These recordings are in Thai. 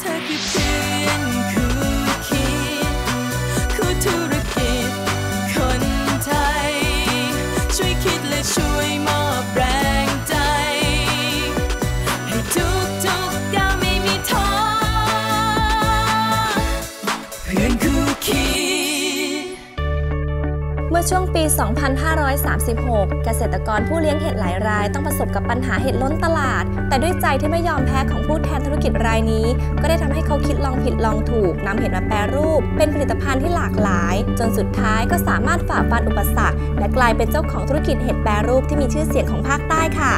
เธอคือเพื่อนคู่คิดคู่ธุรกิจคนไทย ช่วยคิดและช่วยมอบแรงใจ ให้ทุกทุกก้าวไม่มีท้อเพื่อนคู่คิด มื่อช่วงปี 2536 เกษตรกรผู้เลี้ยงเห็ดหลายราย ต้องประสบกับปัญหาเห็ดล้นตลาด แต่ด้วยใจที่ไม่ยอมแพ้ของผู้แทนธุรกิจรายนี้ ก็ได้ทำให้เขาคิดลองผิดลองถูกนำเห็ดมาแปรรูป เป็นผลิตภัณฑ์ที่หลากหลาย จนสุดท้ายก็สามารถฝ่าฟันอุปสรรค และกลายเป็นเจ้าของธุรกิจเห็ดแปรรูปที่มีชื่อเสียงของภาคใต้ค่ะ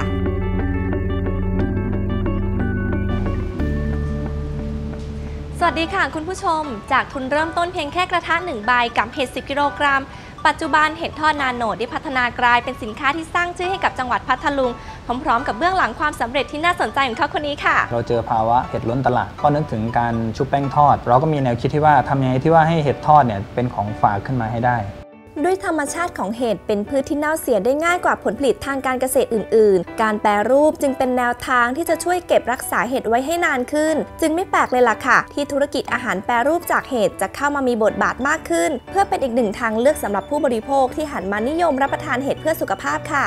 สวัสดีค่ะคุณผู้ชม จากทุนเริ่มต้นเพียงแค่กระทะ1ใบกับเห็ด10 กิโลกรัม ปัจจุบันเห็ดทอดนาโนได้พัฒนากลายเป็นสินค้าที่สร้างชื่อให้กับจังหวัดพัทลุง พร้อมๆ กับเบื้องหลังความสำเร็จที่น่าสนใจของเขาคนนี้ค่ะ เราเจอภาวะเห็ดล้นตลาดก็นึกถึงการชุบแป้งทอด เราก็มีแนวคิดที่ว่าทำยังไงที่ว่าให้เห็ดทอดเนี่ยเป็นของฝากขึ้นมาให้ได้ ด้วยธรรมชาติของเห็ดเป็นพืชที่เน่าเสียได้ง่ายกว่าผลผลิตทางการเกษตรอื่น ๆ การแปรรูปจึงเป็นแนวทางที่จะช่วยเก็บรักษาเห็ดไว้ให้นานขึ้น จึงไม่แปลกเลยล่ะค่ะ ที่ธุรกิจอาหารแปรรูปจากเห็ดจะเข้ามามีบทบาทมากขึ้น เพื่อเป็นอีกหนึ่งทางเลือกสำหรับผู้บริโภคที่หันมานิยมรับประทานเห็ดเพื่อสุขภาพค่ะ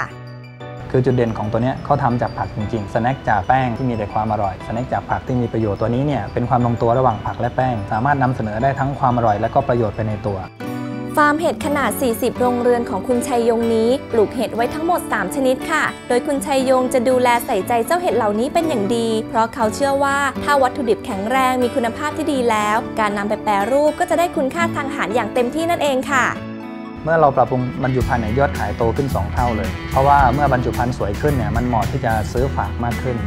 คือจุดเด่นของตัวนี้เขาทำจากผักจริงๆ สแน็คจากแป้งที่มีแต่ความอร่อย สแน็คจากผักที่มีประโยชน์ตัวนี้เนี่ยเป็นความลงตัวระหว่างผักและแป้ง สามารถนำเสนอได้ทั้งความอร่อยและก็ประโยชน์ไปในตัว ฟาร์มเห็ดขนาด 40 โรงเรือนของคุณชัยยงนี้ ปลูกเห็ดไว้ทั้งหมด 3 ชนิดค่ะ โดยคุณชัยยงจะดูแลใส่ใจเจ้าเห็ดเหล่านี้เป็นอย่างดี เพราะเขาเชื่อว่าถ้าวัตถุดิบแข็งแรงมีคุณภาพที่ดีแล้ว การนำไปแปรรูปก็จะได้คุณค่าทางอาหารอย่างเต็มที่นั่นเองค่ะ เมื่อเราปรับปรุงบรรจุภัณฑ์เนี่ยยอดขายโตขึ้น 2 เท่าเลย เพราะว่าเมื่อบรรจุภัณฑ์สวยขึ้นเนี่ยมันเหมาะที่จะซื้อฝากมากขึ้น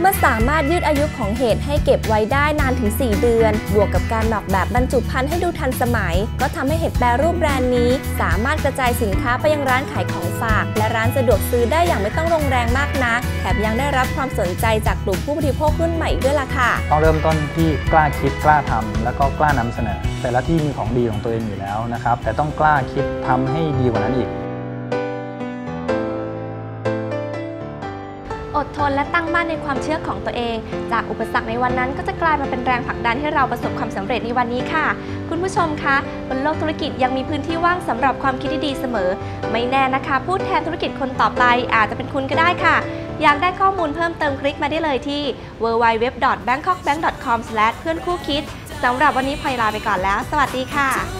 เมื่อสามารถยืดอายุของเห็ดให้เก็บไว้ได้นานถึง 4 เดือน บวกกับการออกแบบบรรจุภัณฑ์ให้ดูทันสมัย ก็ทำให้เห็ดแปรรูปแบรนด์นี้ สามารถกระจายสินค้าไปยังร้านขายของฝาก และร้านสะดวกซื้อได้อย่างไม่ต้องลงแรงมากนัก แถมยังได้รับความสนใจจากกลุ่มผู้บริโภครุ่นใหม่ด้วยล่ะค่ะ ต้องเริ่มต้นที่กล้าคิดกล้าทำแล้วก็กล้านำเสนอ แต่ละที่มีของดีของตัวเองอยู่แล้วนะครับ แต่ต้องกล้าคิดทำให้ดีกว่านั้นอีก อดทนและตั้งมั่นในความเชื่อของตัวเอง จากอุปสรรคในวันนั้นก็จะกลายมาเป็นแรงผลักดันให้เราประสบความสำเร็จในวันนี้ค่ะ คุณผู้ชมคะบนโลกธุรกิจยังมีพื้นที่ว่างสำหรับความคิดที่ดีเสมอ ไม่แน่นะคะ ผู้แทนธุรกิจคนต่อไปอาจจะเป็นคุณก็ได้ค่ะ อยากได้ข้อมูลเพิ่มเติมคลิกมาได้เลยที่ www.bangkokbank.com เพื่อนคู่คิดสำหรับวันนี้พลอยลาไปก่อนแล้ว สวัสดีค่ะ